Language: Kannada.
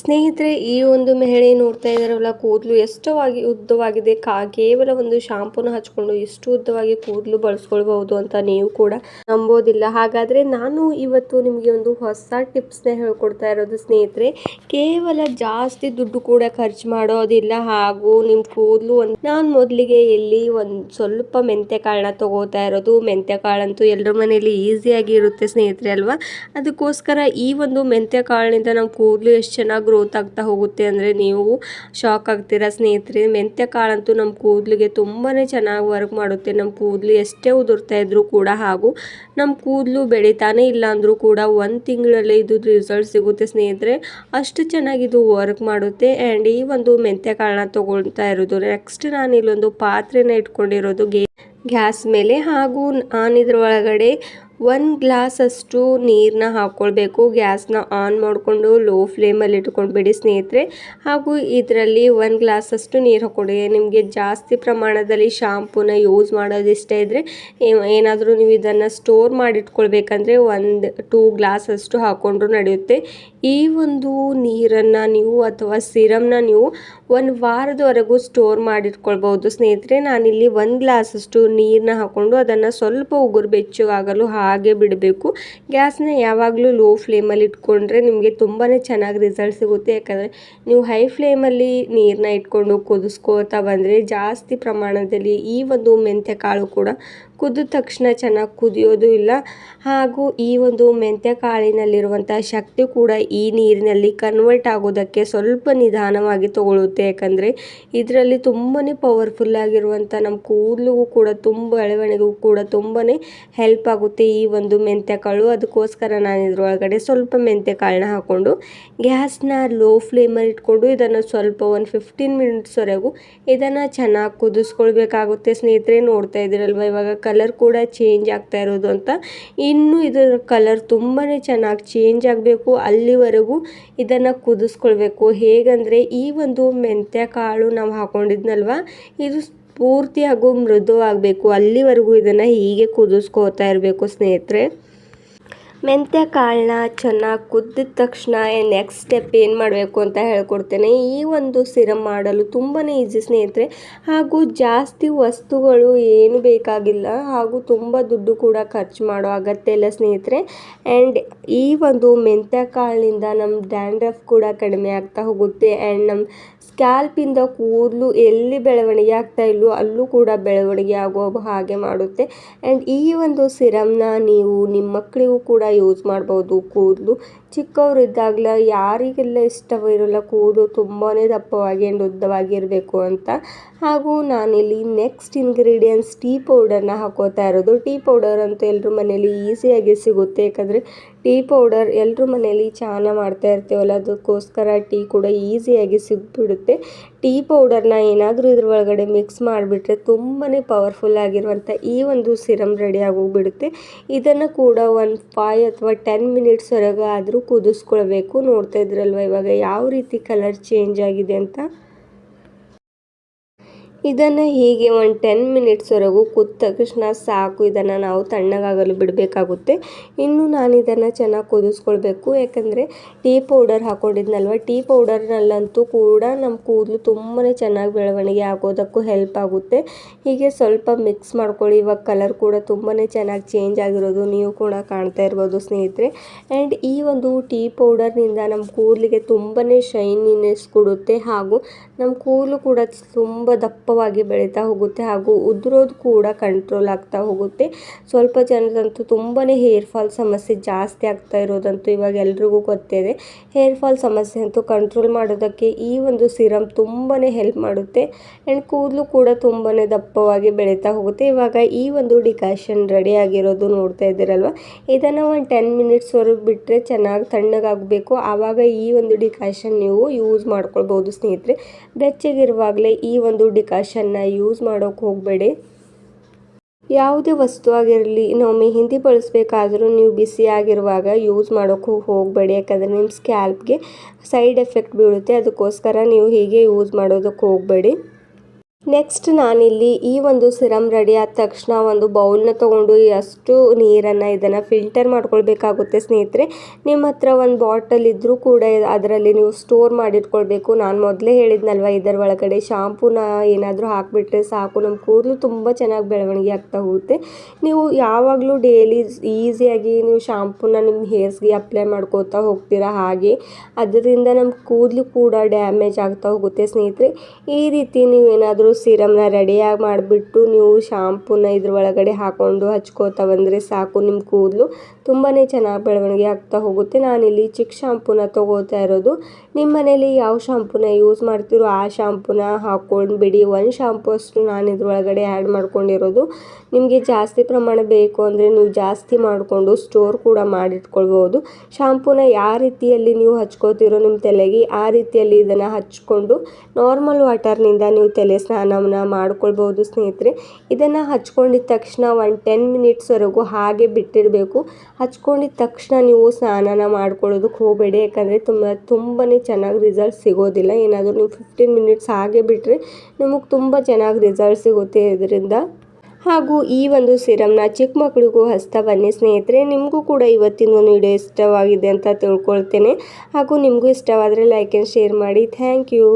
ಸ್ನೇಹಿತರೆ, ಈ ಒಂದು ಮಹಿಳೆ ನೋಡ್ತಾ ಇದ್ದಾರಲ್ಲ, ಕೂದಲು ಎಷ್ಟವಾಗಿ ಉದ್ದವಾಗಿದೆ. ಕಾ, ಕೇವಲ ಒಂದು ಶಾಂಪೂನ ಹಚ್ಕೊಂಡು ಎಷ್ಟು ಉದ್ದವಾಗಿ ಕೂದಲು ಬಳಸ್ಕೊಳ್ಬಹುದು ಅಂತ ನೀವು ಕೂಡ ನಂಬೋದಿಲ್ಲ. ಹಾಗಾದ್ರೆ ನಾನು ಇವತ್ತು ನಿಮಗೆ ಒಂದು ಹೊಸ ಟಿಪ್ಸ್ನ ಹೇಳ್ಕೊಡ್ತಾ ಇರೋದು, ಸ್ನೇಹಿತರೆ, ಕೇವಲ ಜಾಸ್ತಿ ದುಡ್ಡು ಕೂಡ ಖರ್ಚು ಮಾಡೋದಿಲ್ಲ. ಹಾಗೂ ನಿಮ್ಮ ಕೂದಲು ಒಂದು, ನಾನು ಮೊದಲಿಗೆ ಇಲ್ಲಿ ಒಂದು ಸ್ವಲ್ಪ ಮೆಂತ್ಯ ಕಾಳನ್ನ ತಗೋತಾ ಇರೋದು. ಮೆಂತ್ಯ ಕಾಳಂತೂ ಎಲ್ಲರ ಮನೆಯಲ್ಲಿ ಈಸಿಯಾಗಿ ಇರುತ್ತೆ, ಸ್ನೇಹಿತರೆ, ಅಲ್ವಾ? ಅದಕ್ಕೋಸ್ಕರ ಈ ಒಂದು ಮೆಂತ್ಯ ಕಾಳಿನಿಂದ ನಮ್ಮ ಕೂದಲು ಎಷ್ಟು ಚೆನ್ನಾಗಿ ಗ್ರೋತ್ ಆಗ್ತಾ ಹೋಗುತ್ತೆ ಅಂದರೆ ನೀವು ಶಾಕ್ ಆಗ್ತೀರಾ ಸ್ನೇಹಿತರೆ. ಮೆಂತ್ಯ ಕಾಳಂತೂ ನಮ್ಮ ಕೂದಲಿಗೆ ತುಂಬಾ ಚೆನ್ನಾಗಿ ವರ್ಕ್ ಮಾಡುತ್ತೆ. ನಮ್ಮ ಕೂದಲು ಎಷ್ಟೇ ಉದುರ್ತಾ ಇದ್ರೂ ಕೂಡ ಹಾಗೂ ನಮ್ಮ ಕೂದಲು ಬೆಳಿತಾನೆ ಇಲ್ಲ ಅಂದರೂ ಕೂಡ ಒಂದು ತಿಂಗಳಲ್ಲೇ ಇದು ರಿಸಲ್ಟ್ ಸಿಗುತ್ತೆ ಸ್ನೇಹಿತರೆ. ಅಷ್ಟು ಚೆನ್ನಾಗಿ ಇದು ವರ್ಕ್ ಮಾಡುತ್ತೆ. ಆ್ಯಂಡ್ ಈ ಒಂದು ಮೆಂತ್ಯ ಕಾಳನ್ನ ತೊಗೊಳ್ತಾ ಇರೋದು ನೆಕ್ಸ್ಟ್ ನಾನು ಇಲ್ಲೊಂದು ಪಾತ್ರೆನ ಇಟ್ಕೊಂಡಿರೋದು ಗ್ಯಾಸ್ ಮೇಲೆ ಹಾಗೂ ನಾನು ಇದ್ರ ಒಳಗಡೆ ಒಂದು ಗ್ಲಾಸಷ್ಟು ನೀರನ್ನ ಹಾಕ್ಕೊಳ್ಬೇಕು ಗ್ಯಾಸ್ನ ಆನ್ ಮಾಡಿಕೊಂಡು ಲೋ ಫ್ಲೇಮಲ್ಲಿ ಇಟ್ಕೊಂಡ್ಬಿಡಿ ಸ್ನೇಹಿತರೆ. ಹಾಗೂ ಇದರಲ್ಲಿ ಒಂದು ಗ್ಲಾಸಷ್ಟು ನೀರು ಹಾಕ್ಕೊಳ್ಳಿ ನಿಮಗೆ ಜಾಸ್ತಿ ಪ್ರಮಾಣದಲ್ಲಿ ಶಾಂಪೂನ ಯೂಸ್ ಮಾಡೋದು ಇಷ್ಟ ಇದ್ದರೆ ಏನಾದರೂ ನೀವು ಇದನ್ನು ಸ್ಟೋರ್ ಮಾಡಿಟ್ಕೊಳ್ಬೇಕಂದ್ರೆ ಒಂದು ಟೂ ಗ್ಲಾಸಷ್ಟು ಹಾಕ್ಕೊಂಡ್ರು ನಡೆಯುತ್ತೆ. ಈ ಒಂದು ನೀರನ್ನು ನೀವು ಅಥವಾ ಸಿರಮ್ನ ನೀವು ಒಂದು ವಾರದವರೆಗೂ ಸ್ಟೋರ್ ಮಾಡಿಟ್ಕೊಳ್ಬೋದು ಸ್ನೇಹಿತರೆ, ನಾನಿಲ್ಲಿ ಒಂದು ಗ್ಲಾಸಷ್ಟು ನೀರನ್ನ ಹಾಕ್ಕೊಂಡು ಅದನ್ನು ಸ್ವಲ್ಪ ಉಗುರು ಬೆಚ್ಚಗಾಗಲು ಹಾಗೆ ಬಿಡಬೇಕು. ಗ್ಯಾಸ್ನ ಯಾವಾಗಲೂ ಲೋ ಫ್ಲೇಮಲ್ಲಿ ಇಟ್ಕೊಂಡ್ರೆ ನಿಮಗೆ ತುಂಬಾ ಚೆನ್ನಾಗಿ ರಿಸಲ್ಟ್ ಸಿಗುತ್ತೆ. ಯಾಕಂದರೆ ನೀವು ಹೈ ಫ್ಲೇಮಲ್ಲಿ ನೀರನ್ನ ಇಟ್ಕೊಂಡು ಕುದಿಸ್ಕೋತಾ ಬಂದರೆ ಜಾಸ್ತಿ ಪ್ರಮಾಣದಲ್ಲಿ ಈ ಒಂದು ಮೆಂತ್ಯ ಕಾಳು ಕೂಡ ಕುದಿದ ತಕ್ಷಣ ಚೆನ್ನಾಗಿ ಕುದಿಯೋದು ಇಲ್ಲ. ಹಾಗೂ ಈ ಒಂದು ಮೆಂತ್ಯ ಕಾಳಿನಲ್ಲಿರುವಂಥ ಶಕ್ತಿ ಕೂಡ ಈ ನೀರಿನಲ್ಲಿ ಕನ್ವರ್ಟ್ ಆಗೋದಕ್ಕೆ ಸ್ವಲ್ಪ ನಿಧಾನವಾಗಿ ತಗೊಳ್ಳುತ್ತೆ. ಯಾಕಂದರೆ ಇದರಲ್ಲಿ ತುಂಬಾ ಪವರ್ಫುಲ್ ಆಗಿರುವಂಥ ನಮ್ಮ ಕೂದಲಿಗೂ ಕೂಡ ತುಂಬ ಬೆಳವಣಿಗೆಗೂ ಕೂಡ ತುಂಬಾ ಹೆಲ್ಪ್ ಆಗುತ್ತೆ. ಈ ಒಂದು ಮೆಂತ್ಯ ಕಾಳು, ಅದಕ್ಕೋಸ್ಕರ ನಾನು ಇದ್ರೊಳಗಡೆ ಸ್ವಲ್ಪ ಮೆಂತ್ಯ ಕಾಳನ್ನ ಹಾಕ್ಕೊಂಡು ಗ್ಯಾಸ್ನ ಲೋ ಫ್ಲೇಮಲ್ಲಿ ಇಟ್ಕೊಂಡು ಇದನ್ನು ಸ್ವಲ್ಪ ಒಂದು ಫಿಫ್ಟೀನ್ ಮಿನಿಟ್ಸ್ವರೆಗೂ ಇದನ್ನು ಚೆನ್ನಾಗಿ ಕುದಿಸ್ಕೊಳ್ಬೇಕಾಗುತ್ತೆ. ಸ್ನೇಹಿತರೆ, ನೋಡ್ತಾ ಇದ್ದೀರಲ್ವ? ಇವಾಗ ಕಲರ್ ಕೂಡ ಚೇಂಜ್ ಆಗ್ತಾ ಇರೋದು ಅಂತ. ಇನ್ನು ಇದರ ಕಲರ್ ತುಂಬಾ ಚೆನ್ನಾಗಿ ಚೇಂಜ್ ಆಗಬೇಕು. ಅಲ್ಲಿವರೆಗೂ ಇದನ್ನು ಕುದಿಸ್ಕೊಳ್ಬೇಕು. ಹೇಗಂದರೆ ಈ ಒಂದು ಮೆಂತ್ಯ ಕಾಳು ನಾವು ಹಾಕೊಂಡಿದ್ನಲ್ವ? ಇದು ಪೂರ್ತಿ ಹಾಗೂ ಮೃದು ಆಗಬೇಕು. ಅಲ್ಲಿವರೆಗೂ ಇದನ್ನು ಹೀಗೆ ಕುದಿಸ್ಕೋತಾ ಇರಬೇಕು ಸ್ನೇಹಿತರೆ. ಮೆಂತ್ಯ ಕಾಳನ್ನ ಚೆನ್ನಾಗಿ ಕುದ್ದಿದ ತಕ್ಷಣ ನೆಕ್ಸ್ಟ್ ಸ್ಟೆಪ್ ಏನು ಮಾಡಬೇಕು ಅಂತ ಹೇಳ್ಕೊಡ್ತೇನೆ. ಈ ಒಂದು ಸಿರಮ್ ಮಾಡಲು ತುಂಬಾ ಈಸಿ ಸ್ನೇಹಿತರೆ. ಹಾಗೂ ಜಾಸ್ತಿ ವಸ್ತುಗಳು ಏನು ಬೇಕಾಗಿಲ್ಲ. ಹಾಗೂ ತುಂಬ ದುಡ್ಡು ಕೂಡ ಖರ್ಚು ಮಾಡೋ ಅಗತ್ಯ ಇಲ್ಲ ಸ್ನೇಹಿತರೆ. ಆ್ಯಂಡ್ ಈ ಒಂದು ಮೆಂತ್ಯ ಕಾಳಿನಿಂದ ನಮ್ಮ ಡ್ಯಾಂಡ್ರಫ್ ಕೂಡ ಕಡಿಮೆ ಆಗ್ತಾ ಹೋಗುತ್ತೆ. ಆ್ಯಂಡ್ ನಮ್ಮ ಸ್ಕ್ಯಾಲ್ಪಿಂದ ಕೂದಲು ಎಲ್ಲಿ ಬೆಳವಣಿಗೆ ಆಗ್ತಾ ಇಲ್ಲೋ ಅಲ್ಲೂ ಕೂಡ ಬೆಳವಣಿಗೆ ಆಗೋ ಹಾಗೆ ಮಾಡುತ್ತೆ. ಆ್ಯಂಡ್ ಈ ಒಂದು ಸಿರಮ್ನ ನೀವು ನಿಮ್ಮ ಮಕ್ಕಳಿಗೂ ಕೂಡ ಯೂಸ್ ಮಾಡ್ಬೋದು ಕೂದಲು. ಚಿಕ್ಕವರಿದ್ದಾಗಲ ಯಾರಿಗೆಲ್ಲ ಇಷ್ಟವಿರಲ್ಲ ಕೂದಲು ತುಂಬಾ ದಪ್ಪವಾಗಿ ಆ್ಯಂಡ್ ಉದ್ದವಾಗಿರಬೇಕು ಅಂತ. ಹಾಗೂ ನಾನಿಲ್ಲಿ ನೆಕ್ಸ್ಟ್ ಇಂಗ್ರೀಡಿಯೆಂಟ್ಸ್ ಟೀ ಪೌಡರ್ನ ಹಾಕೋತಾ ಇರೋದು. ಟೀ ಪೌಡರ್ ಅಂತೂ ಎಲ್ಲರೂ ಮನೇಲಿ ಈಸಿಯಾಗಿ ಸಿಗುತ್ತೆ. ಯಾಕಂದರೆ ಟೀ ಪೌಡರ್ ಎಲ್ಲರೂ ಮನೇಲಿ ಚಾನ ಮಾಡ್ತಾ ಇರ್ತೀವಲ್ಲ, ಅದಕ್ಕೋಸ್ಕರ ಟೀ ಕೂಡ ಈಸಿಯಾಗಿ ಸಿಗ್ಬಿಡುತ್ತೆ. ಟೀ ಪೌಡರ್ನ ಏನಾದರೂ ಇದ್ರ ಒಳಗಡೆ ಮಿಕ್ಸ್ ಮಾಡಿಬಿಟ್ರೆ ತುಂಬಾ ಪವರ್ಫುಲ್ ಆಗಿರುವಂಥ ಈ ಒಂದು ಸಿರಮ್ ರೆಡಿ ಆಗೋಗ್ಬಿಡುತ್ತೆ. ಇದನ್ನು ಕೂಡ ಒಂದು ಫೈವ್ ಅಥವಾ ಟೆನ್ ಮಿನಿಟ್ಸ್ವರೆಗೂ ಆದರೂ ಕುದಿಸ್ಕೊಳ್ಬೇಕು ನೋಡ್ತಾ ಇದ್ರಲ್ವ ಇವಾಗ? ಯಾವ ರೀತಿ ಕಲರ್ ಚೇಂಜ್ ಆಗಿದೆ ಅಂತ ಇದನ್ನು ಹೀಗೆ ಒಂದು ಟೆನ್ ಮಿನಿಟ್ಸ್ವರೆಗೂ ಕುದ್ದ ತಕ್ಷಣ ಸಾಕು, ಇದನ್ನು ನಾವು ತಣ್ಣಗಾಗಲು ಬಿಡಬೇಕಾಗುತ್ತೆ. ಇನ್ನು ನಾನು ಇದನ್ನು ಚೆನ್ನಾಗಿ ಕುದಿಸ್ಕೊಳ್ಬೇಕು. ಯಾಕಂದರೆ ಟೀ ಪೌಡರ್ ಹಾಕ್ಕೊಂಡಿದ್ನಲ್ವ ಟೀ ಪೌಡರ್ನಲ್ಲಂತೂ ಕೂಡ ನಮ್ಮ ಕೂದಲು ತುಂಬಾ ಚೆನ್ನಾಗಿ ಬೆಳವಣಿಗೆ ಆಗೋದಕ್ಕೂ ಹೆಲ್ಪ್ ಆಗುತ್ತೆ. ಹೀಗೆ ಸ್ವಲ್ಪ ಮಿಕ್ಸ್ ಮಾಡ್ಕೊಳ್ಳಿ. ಇವಾಗ ಕಲರ್ ಕೂಡ ತುಂಬಾ ಚೆನ್ನಾಗಿ ಚೇಂಜ್ ಆಗಿರೋದು. ನೀವು ಕೂಡ ಕಾಣ್ತಾ ಇರ್ಬೋದು ಸ್ನೇಹಿತರೆ. ಆ್ಯಂಡ್ ಈ ಒಂದು ಟೀ ಪೌಡರ್ನಿಂದ ನಮ್ಮ ಕೂದಲಿಗೆ ತುಂಬಾ ಶೈನಿನೆಸ್ ಕೊಡುತ್ತೆ. ಹಾಗೂ ನಮ್ಮ ಕೂದಲು ಕೂಡ ತುಂಬ ದಪ್ಪ ದಪ್ಪವಾಗಿ ಬೆಳೀತಾ ಹೋಗುತ್ತೆ ಹಾಗೂ ಉದುರೋದು ಕೂಡ ಕಂಟ್ರೋಲ್ ಆಗ್ತಾ ಹೋಗುತ್ತೆ. ಸ್ವಲ್ಪ ಜನರಂತೂ ತುಂಬಾ ಹೇರ್ ಫಾಲ್ ಸಮಸ್ಯೆ ಜಾಸ್ತಿ ಆಗ್ತಾ ಇರೋದಂತೂ ಇವಾಗ ಎಲ್ರಿಗೂ ಗೊತ್ತಿದೆ. ಹೇರ್ ಫಾಲ್ ಸಮಸ್ಯೆ ಅಂತೂ ಕಂಟ್ರೋಲ್ ಮಾಡೋದಕ್ಕೆ ಈ ಒಂದು ಸಿರಮ್ ತುಂಬಾ ಹೆಲ್ಪ್ ಮಾಡುತ್ತೆ. ಆ್ಯಂಡ್ ಕೂದಲು ಕೂಡ ತುಂಬಾ ದಪ್ಪವಾಗಿ ಬೆಳೀತಾ ಹೋಗುತ್ತೆ. ಇವಾಗ ಈ ಒಂದು ಡಿಕಾಷನ್ ರೆಡಿ ಆಗಿರೋದು ನೋಡ್ತಾ ಇದ್ದೀರಲ್ವ? ಇದನ್ನು ಒಂದು ಟೆನ್ ಮಿನಿಟ್ಸ್ವರೆಗೆ ಬಿಟ್ಟರೆ ಚೆನ್ನಾಗಿ ತಣ್ಣಗಾಗಬೇಕು. ಆವಾಗ ಈ ಒಂದು ಡಿಕಾಷನ್ ನೀವು ಯೂಸ್ ಮಾಡ್ಕೊಳ್ಬೋದು ಸ್ನೇಹಿತರೆ. ಬೆಚ್ಚಗಿರುವಾಗಲೇ ಈ ಒಂದು ಡಿಕಾಷನ್ ಬ್ರಷನ್ನು ಯೂಸ್ ಮಾಡೋಕ್ಕೆ ಹೋಗಬೇಡಿ. ಯಾವುದೇ ವಸ್ತು ಆಗಿರಲಿ ನಾವು ಮೆಹಂದಿ ಬಳಸಬೇಕಾದ್ರೂ ನೀವು ಬಿಸಿಯಾಗಿರುವಾಗ ಯೂಸ್ ಮಾಡೋಕ್ಕೆ ಹೋಗಬೇಡಿ. ಯಾಕಂದರೆ ನಿಮ್ಮ ಸ್ಕ್ಯಾಲ್ಪ್ಗೆ ಸೈಡ್ ಎಫೆಕ್ಟ್ ಬೀಳುತ್ತೆ, ಅದಕ್ಕೋಸ್ಕರ ನೀವು ಹೀಗೆ ಯೂಸ್ ಮಾಡೋದಕ್ಕೆ ಹೋಗಬೇಡಿ. ನೆಕ್ಸ್ಟ್ ನಾನಿಲ್ಲಿ ಈ ಒಂದು ಸಿರಮ್ ರೆಡಿ ಆದ ತಕ್ಷಣ ಒಂದು ಬೌಲ್ನ ತೊಗೊಂಡು ಎಷ್ಟು ನೀರನ್ನು ಇದನ್ನು ಫಿಲ್ಟರ್ ಮಾಡ್ಕೊಳ್ಬೇಕಾಗುತ್ತೆ ಸ್ನೇಹಿತರೆ. ನಿಮ್ಮ ಹತ್ರ ಒಂದು ಬಾಟಲ್ ಇದ್ದರೂ ಕೂಡ ಅದರಲ್ಲಿ ನೀವು ಸ್ಟೋರ್ ಮಾಡಿಟ್ಕೊಳ್ಬೇಕು. ನಾನು ಮೊದಲೇ ಹೇಳಿದ್ನಲ್ವ, ಇದರ ಒಳಗಡೆ ಶಾಂಪೂನ ಏನಾದರೂ ಹಾಕಿಬಿಟ್ರೆ ಸಾಕು. ನಮ್ಮ ಕೂದಲು ತುಂಬ ಚೆನ್ನಾಗಿ ಬೆಳವಣಿಗೆ ಆಗ್ತಾ ಹೋಗುತ್ತೆ. ನೀವು ಯಾವಾಗಲೂ ಡೈಲಿ ಈಸಿಯಾಗಿ ನೀವು ಶಾಂಪೂನ ನಿಮ್ಮ ಹೇರ್ಸ್ಗೆ ಅಪ್ಲೈ ಮಾಡ್ಕೋತಾ ಹೋಗ್ತೀರಾ ಹಾಗೆ, ಅದರಿಂದ ನಮ್ಮ ಕೂದಲು ಕೂಡ ಡ್ಯಾಮೇಜ್ ಆಗ್ತಾ ಹೋಗುತ್ತೆ ಸ್ನೇಹಿತರೆ. ಈ ರೀತಿ ನೀವು ಏನಾದರೂ ಸೀರಮ್ನ ರೆಡಿಯಾಗಿ ಮಾಡಿಬಿಟ್ಟು ನೀವು ಶಾಂಪೂನ ಇದ್ರ ಒಳಗಡೆ ಹಾಕ್ಕೊಂಡು ಹಚ್ಕೋತಾ ಬಂದರೆ ಸಾಕು ನಿಮ್ಮ ಕೂದಲು. ತುಂಬಾ ಚೆನ್ನಾಗಿ ಬೆಳವಣಿಗೆ ಆಗ್ತಾ ಹೋಗುತ್ತೆ. ನಾನಿಲ್ಲಿ ಚಿಕ್ಕ ಶಾಂಪೂನ ತೊಗೋತಾ ಇರೋದು. ನಿಮ್ಮ ಮನೇಲಿ ಯಾವ ಶಾಂಪೂನ ಯೂಸ್ ಮಾಡ್ತೀರೋ ಆ ಶಾಂಪೂನ ಹಾಕ್ಕೊಂಡು ಬಿಡಿ. ಒಂದು ಶಾಂಪೂ ಅಷ್ಟು ನಾನು ಇದ್ರೊಳಗಡೆ ಆ್ಯಡ್ ಮಾಡ್ಕೊಂಡಿರೋದು. ನಿಮಗೆ ಜಾಸ್ತಿ ಪ್ರಮಾಣ ಬೇಕು ಅಂದರೆ ನೀವು ಜಾಸ್ತಿ ಮಾಡಿಕೊಂಡು ಸ್ಟೋರ್ ಕೂಡ ಮಾಡಿಟ್ಕೊಳ್ಬೋದು. ಶಾಂಪೂನ ಯಾವ ರೀತಿಯಲ್ಲಿ ನೀವು ಹಚ್ಕೋತಿರೋ ನಿಮ್ಮ ತಲೆಗೆ, ಆ ರೀತಿಯಲ್ಲಿ ಇದನ್ನು ಹಚ್ಕೊಂಡು ನಾರ್ಮಲ್ ವಾಟರ್ನಿಂದ ನೀವು ತಲೆ ಸ್ನಾನವನ್ನು ಮಾಡ್ಕೊಳ್ಬೋದು ಸ್ನೇಹಿತರೆ. ಇದನ್ನು ಹಚ್ಕೊಂಡಿದ್ದ ತಕ್ಷಣ ಒಂದು ಟೆನ್ ಮಿನಿಟ್ಸ್ವರೆಗೂ ಹಾಗೆ ಬಿಟ್ಟಿರಬೇಕು. ಹಚ್ಕೊಂಡಿದ್ದ ತಕ್ಷಣ ನೀವು ಸ್ನಾನನ ಮಾಡ್ಕೊಳ್ಳೋದಕ್ಕೆ ಹೋಗಬೇಡಿ. ಯಾಕಂದರೆ ತುಂಬ ತುಂಬಾ ಚೆನ್ನಾಗಿ ರಿಸಲ್ಟ್ ಸಿಗೋದಿಲ್ಲ. ಏನಾದರೂ ನೀವು ಫಿಫ್ಟೀನ್ ಮಿನಿಟ್ಸ್ ಹಾಗೆ ಬಿಟ್ಟರೆ ನಿಮಗೆ ತುಂಬ ಚೆನ್ನಾಗಿ ರಿಸಲ್ಟ್ ಸಿಗುತ್ತೆ ಇದರಿಂದ. ಹಾಗೂ ಈ ಒಂದು ಸಿರಮ್ನ ಚಿಕ್ಕ ಮಕ್ಕಳಿಗೂ ಹಸ್ತಾ ಬನ್ನಿ ಸ್ನೇಹಿತರೆ. ನಿಮಗೂ ಕೂಡ ಇವತ್ತಿನ ಒಂದು ವಿಡಿಯೋ ಇಷ್ಟವಾಗಿದೆ ಅಂತ ತಿಳ್ಕೊಳ್ತೇನೆ. ಹಾಗೂ ನಿಮಗೂ ಇಷ್ಟವಾದರೆ ಲೈಕ್ ಆ್ಯಂಡ್ ಶೇರ್ ಮಾಡಿ. Thank you